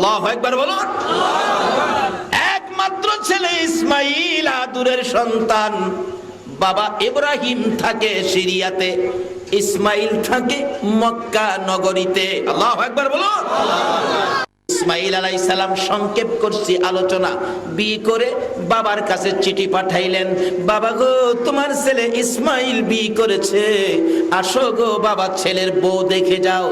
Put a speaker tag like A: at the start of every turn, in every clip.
A: আল্লাহ একবার বলুন। একমাত্র ছেলে ইসমাইল আদুরের সন্তান। বাবা ইব্রাহিম থাকে সিরিয়াতে, ইসমাইল থাকে মক্কা নগরীতে। আল্লাহ একবার বলুন। ইসমাইল আলাই সালাম সংক্ষেপ করছি, আলোচনা। বিয়ে করে বাবার কাছে চিঠি পাঠাইলেন, বাবা গো, তোমার ছেলে ইসমাইল বিয়ে করেছে। আসো গো, বাবা ছেলের বউ দেখে যাও।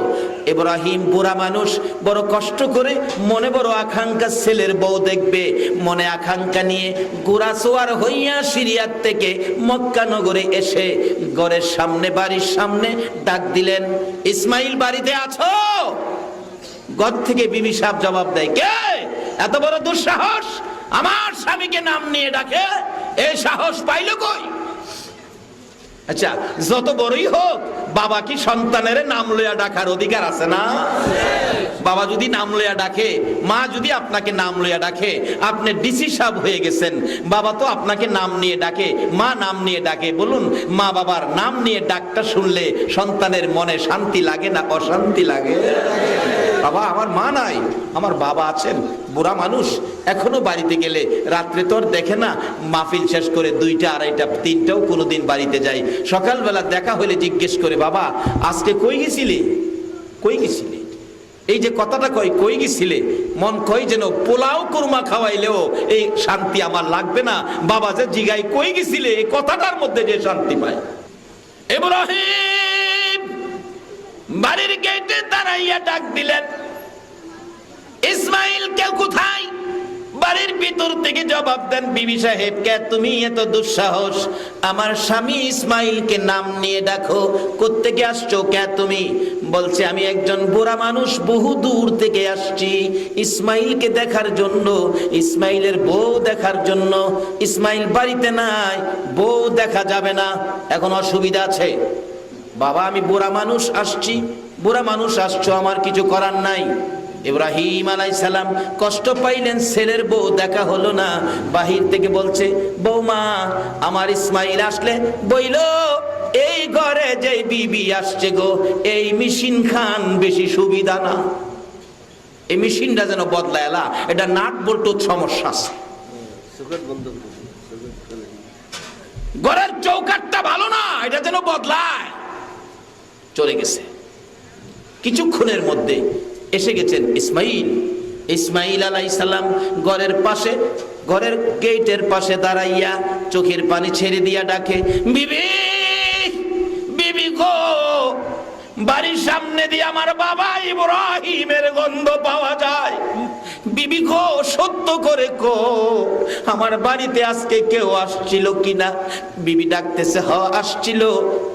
A: ইব্রাহিম বুড়া মানুষ বড় কষ্ট করে মনে বড় আকাঙ্ক্ষা ছেলের বউ দেখবে। মনে আকাঙ্ক্ষা নিয়ে গুড়া সোয়ার হইয়া সিরিয়ার থেকে মক্কা নগরে এসে ঘরের সামনে, বাড়ির সামনে ডাক দিলেন, ইসমাইল, বাড়িতে আছো? ঘর থেকে বিবি সাহেব জবাব দেয়, কে? এত বড় দুঃসাহস? আমার স্বামীকে নাম নিয়ে ডাকে এই সাহস পাইল কই? আচ্ছা যত বড়ই হোক, বাবা কি সন্তানের নাম লইয়া ডাকার অধিকার আছে না? বাবা যদি নাম লইয়া ডাকে, মা যদি আপনাকে নাম লইয়া ডাকে, আপনি ডিসি সাহেব হয়ে গেছেন, বাবা তো আপনাকে নাম নিয়ে ডাকে, মা নাম নিয়ে ডাকে, বলুন, মা বাবার নাম নিয়ে ডাকটা শুনলে সন্তানের মনে শান্তি লাগে না অশান্তি লাগে? বাবা, আমার মা নাই। আমার বাবা আছেন, বুড়া মানুষ। এখনও বাড়িতে গেলে রাত্রে তো আর দেখে না। মাহফিল শেষ করে দুইটা, আড়াইটা, তিনটাও কোনোদিন বাড়িতে যাই। সকালবেলা দেখা হলে জিজ্ঞেস করে, বাবা, আজকে কই গেছিলি? কই গেছিলি? এই যে কথাটা কই কই গেছিলে? মন কই যেন, পোলাও কুরমা খাওয়াইলেও এই শান্তি আমার লাগবে না। বাবা যে জিগাই কই গেছিলে? এই কথাটার মধ্যে যে শান্তি পায়। ইব্রাহিম বাড়ির গেটে দাঁড়াইয়া ডাক দিলেন, ইসমাইল, কেউ কোথায়? বাড়ির ভিতর থেকে জবাব দেন, বিবি সাহেব, কে তুমি? এত দুঃসাহস। আমার স্বামী ইসমাইলকে নাম নিয়ে ডাকো। কোত্থেকে আসছো? কে তুমি? বলছে, আমি একজন বুড়া মানুষ, বহু দূর থেকে আসছি। ইসমাইলকে দেখার জন্য, ইসমাইলের বউ দেখার জন্য। ইসমাইল বাড়িতে নাই, বউ দেখা যাবে না। এখন অসুবিধা আছে। বাবা আমি বুড়া মানুষ আসছি। বুড়া মানুষ আসছো আমার কিছু করার নাই। ইব্রাহিম আলাই সালাম কষ্ট পাইলেন ছেলের বউ দেখা হলো না। বাহির থেকে বলছে বৌমা আমার ইসমাইল আসলে বইল এই ঘরে যে বিবি আসছে গো এই মেশিন খান বেশি সুবিধা না। এই মেশিনটা যেন বদলায়লা এটা নাট বল্টু সমস্যা আছে। ঘরের চৌকাটটা ভালো না এটা যেন বদলায়। চলে গেছে। কিছুক্ষণের মধ্যে এসে গেছেন ইসমাইল। ইসমাইল আলাই সালাম ঘরের পাশে, ঘরের গেটের পাশে দাঁড়াইয়া চোখের পানি ছেড়ে দিয়া ডাকে, বিবি বিবি গো, বাড়ির সামনে দিয়ে আমার বাবা ইব্রাহিমের গন্ধ পাওয়া যায়। বিবি গো, সত্য করে কো, আমার বাড়িতে আজকে কেউ আসছিল কিনা? বিবি ডাকতেছে, হ, আসছিল।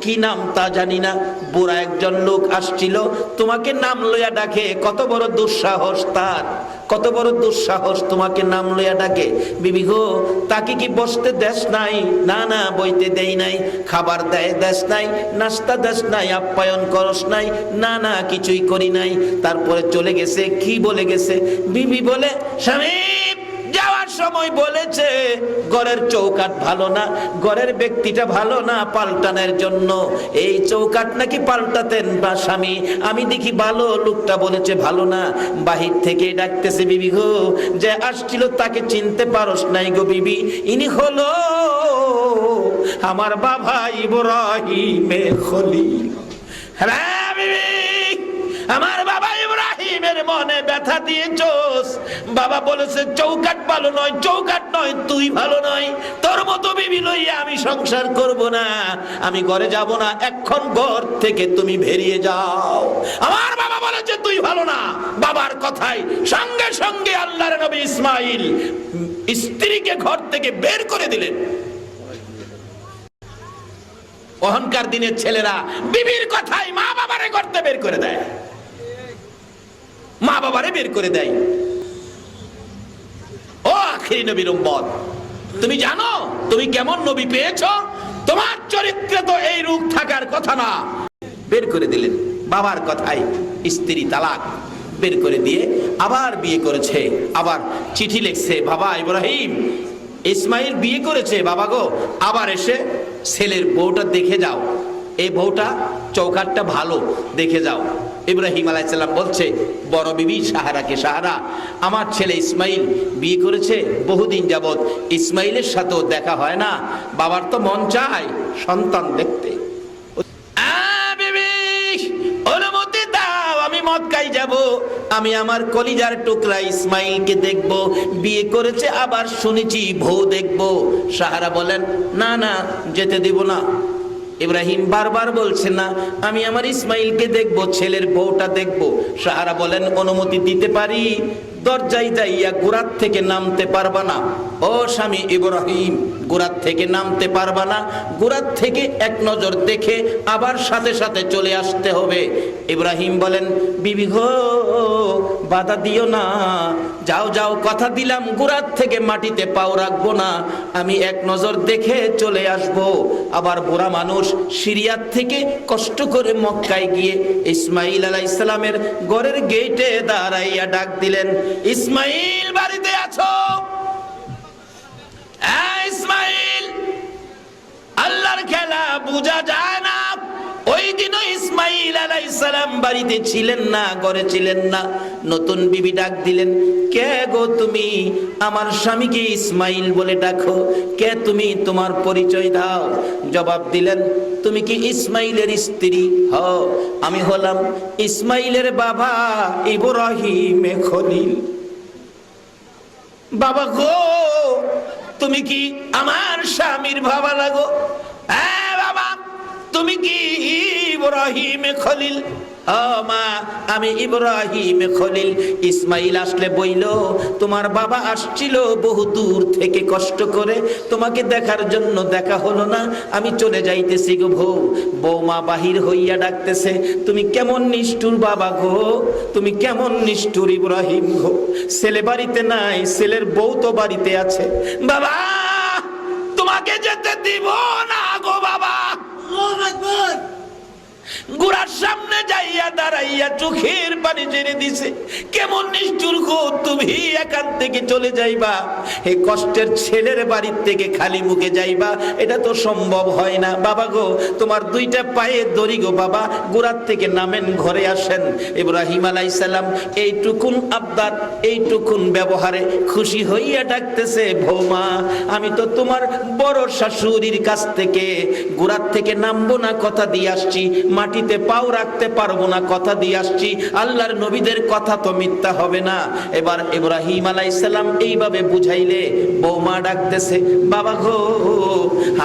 A: কি নাম তা জানি না। বুড়া একজন লোক আসছিল, তোমাকে নাম লইয়া ডাকে, কত বড় দুঃসাহস তার, কত বড় দুঃসাহস তোমাকে নাম লইয়া ডাকে। বিবি গো, তাকে কি বসতে দেশ নাই? না না, বইতে দেই নাই, খাবার দেয়, দেশ নাই, নাস্তা দেশ নাই, আপ্যায়ন করস নাই, না না, কিছুই করি নাই। তারপরে চলে গেছে, কি বলে গেছে? বিবি বলে, স্বামী যাওয়ার সময় বলেছে, ঘরের চৌকাট ভালো না, ঘরের ব্যক্তিটা ভালো না পাল্টানোর জন্য। এই চৌকাট নাকি পাল্টাতেন বা স্বামী? আমি দেখি ভালো লোকটা বলেছে, ভালো না। বাহির থেকে ডাকতেছে, বিবি গো, যে আসছিল তাকে চিনতে পারস নাই গো বিবি। ইনি হলো আমার বাবা ইব্রাহিমে খলিল। হ্যাঁ বিবি, আমার বাবা ইব্রাহিমের মনে ব্যথা দিয়েছোস। বাবা বলেছে চৌকাট ভালো নয় চৌকাট নয়, তুই ভালো নয়। তোর মতো বিবি লইয়া আমি সংসার করব না। আমি ঘরে যাব না, এখন ঘর থেকে তুমি বেরিয়ে যাও। আমার বাবা বলেছে, তুই ভালো না। বাবার কথাই সঙ্গে সঙ্গে আল্লাহর নবী ইসমাইল স্ত্রীকে ঘর থেকে বের করে দিলেন। অহংকার দিনের ছেলেরা বিবির কথাই মা বাবারে করতে বের করে দেয়। মা বাবারে বের করে দেয়। ও আখিরি নবীর উম্মত, তুমি জানো, তুমি কেমন নবী পেয়েছ? তোমার চরিত্রে তো এই রূপ থাকার কথা না। বের করে দিলেন, বাবার কথাই স্ত্রী তালাক বের করে দিয়ে আবার বিয়ে করেছে, আবার চিঠি লিখছে, বাবা ইব্রাহিম, ইসমাইল বিয়ে করেছে, বাবা গো, আবার এসে ছেলের বউটা দেখে যাও এই বউটা চৌকাটটা ভালো, দেখে যাও। ইব্রাহিম আলাইসাল্লাম বলছে, বড় বিবি সাহারাকে সাহারা? আমার ছেলে ইসমাইল বিয়ে করেছে বহুদিন যাবৎ। ইসমাইলের সাথেও দেখা হয় না। বাবার তো মন চায় সন্তান দেখতে। অনুমতি দাও, আমি মক্কায় যাব। আমি আমার কলিজার টুকরা ইসমাইলকে দেখব। বিয়ে করেছে, আবার শুনেছি বউ দেখব। সাহারা বলেন, না না, যেতে দিব না। ইব্রাহিম বারবার বলছে, না, আমি আমার ইসমাইলকে দেখব, ছেলের বউটা দেখব। সাহারা বলেন, অনুমতি দিতে পারি, দরজায় যাইয়া গোড়ার থেকে নামতে পারবা না। ও স্বামী ইব্রাহিম, গোড়ার থেকে নামতে পারবা না, গোড়ার থেকে এক নজর দেখে আবার সাথে সাথে চলে আসতে হবে। ইব্রাহিম বলেন, বিবি গো বাধা দিও না। যাও যাও কথা দিলাম গোড়ার থেকে মাটিতে পাও রাখব না। আমি এক নজর দেখে চলে আসব। আবার বুড়া মানুষ সিরিয়ার থেকে কষ্ট করে মক্কায় গিয়ে ইসমাইল আলাহ ইসলামের ঘরের গেটে দাঁড়াইয়া ডাক দিলেন ইসমাইল বাড়িতে আছো? হ্যাঁ, ইসমাইল আল্লাহর খেলা বোঝা যায় না। আলাইহিস বাড়িতে ছিলেন না, ঘরে ছিলেন না। নতুন বিবি ডাক দিলেন, কে গো তুমি? আমার স্বামীকে ইসমাইল বলে ডাকো। কে তুমি? তোমার পরিচয় দাও। জবাব দিলেন, তুমি কি ইসমাইলের স্ত্রী? হ আমি হলাম ইসমাইলের বাবা ইব্রাহিম খলিল। বাবা গো, তুমি কি আমার স্বামীর বাবা লাগো হ্যাঁ তুমি কি ইব্রাহিম খলিল? মা, আমি ইব্রাহিম খলিল। ইসমাইল আসলে বইল, তোমার বাবা আসছিল বহু দূর থেকে কষ্ট করে। তোমাকে দেখার জন্য দেখা হলো না। আমি চলে যাইতেছি গো বউ। বৌমা বাহির হইয়া ডাকতেছে, তুমি কেমন নিষ্ঠুর বাবা গো? তুমি কেমন নিষ্ঠুর ইব্রাহিম গো? ছেলে বাড়িতে নাই, ছেলের বউ তো বাড়িতে আছে। বাবা, তোমাকে যেতে দিব না গো বাবা গুড়ার সামনে যাইয়া দাঁড়াইয়া চোখের পানি ছেড়ে দিছে। কেমন নিষ্ঠুর গো, তুমি এখান থেকে চলে যাইবা। এই কষ্টের ছেলের বাড়ির থেকে খালি মুখে যাইবা। এটা তো সম্ভব হয় না। বাবা গো, তোমার দুইটা পায়ে দড়ি গো বাবা। গুড়ার থেকে নামেন, ঘরে আসেন। ইব্রাহিম আলাইসাল্লাম এইটুকুন আবদার, এইটুকুন ব্যবহারে খুশি হইয়া ডাকতেছে ভৌমা আমি তো তোমার বড় শাশুড়ির কাছ থেকে গোড়ার থেকে নামবো না কথা দিয়ে আসছি। মাটিতে পাও রাখতে পারব না, কথা দিয়ে আসছি, আল্লাহর নবীদের কথা তো মিথ্যা হবে না। এবার ইব্রাহিম আলাইসাল্লাম এইভাবে বুঝাইলে, বৌমা ডাকতেছে, বাবা গো,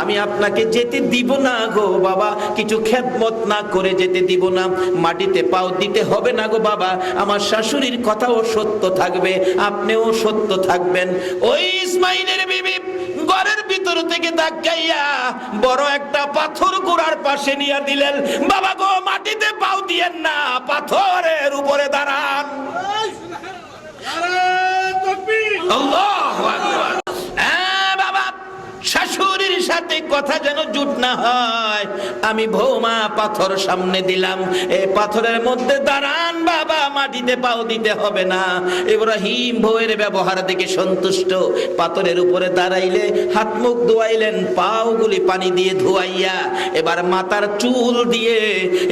A: আমি আপনাকে যেতে দিব না গো, বাবা, কিছু খেদমত না করে যেতে দিব না, মাটিতে পাও দিতে হবে না গো, বাবা, আমার শাশুড়ির কথাও সত্য থাকবে, আপনিও সত্য থাকবেন। ওই ইসমাইলের বিবি ভিতর থেকে ধাক্কাইয়া বড় একটা পাথর গোড়ার পাশে নিয়ে দিলেন। বাবা গো মাটিতে পাও দিয়েন না পাথরের উপরে দাঁড়ান। হ্যাঁ, শাশুড়ির সাথে কথা যেন জুট না হয়। আমি ভৌমা পাথর সামনে দিলাম। এই পাথরের মধ্যে দাঁড়ান বাবা। মাটিতে পাও দিতে হবে না। ইব্রাহিম বউয়ের ব্যবহার দেখে সন্তুষ্ট। পাথরের উপরে দাঁড়াইলে হাত মুখ ধোয়াইলেন, পাওগুলি পানি দিয়ে ধোয়াইয়া। এবার মাথার চুল দিয়ে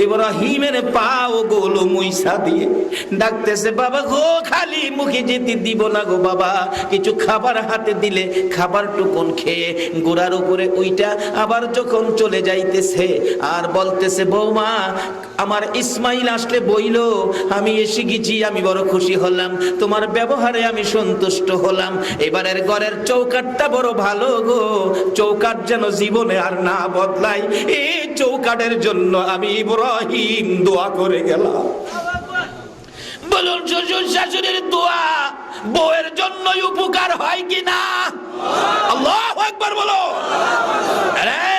A: ইব্রাহিমের পাও গোলো মুইসা দিয়ে ডাকতেছে, বাবা গো, খালি মুখে যেতে দিব না গো বাবা। কিছু খাবার হাতে দিলে খাবার টুকুন খেয়ে গোড়ার উপরে ওইটা আবার যখন চলে যাইতেছে আর বলতেছে, বৌমা আমার ইসমাইল আসলে বইল, আমি এসে গেছি আমি বড় খুশি হলাম। তোমার ব্যবহারে আমি সন্তুষ্ট হলাম। এবারের ঘরের চৌকাটটা বড় ভালো গো। চৌকাট যেন জীবনে আর না বদলাই, এই চৌকাটের জন্য আমি ইব্রাহিম দোয়া করে গেলাম। বলুন, শ্বশুর শাশুড়ির দোয়া বউয়ের জন্যই উপকার হয় কি না আল্লাহ একবার বলো আরে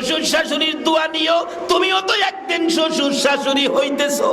A: শ্বশুর শাশুড়ির দোয়া নিও তুমিও তো একদিন শ্বশুর শাশুড়ি হইতেছো।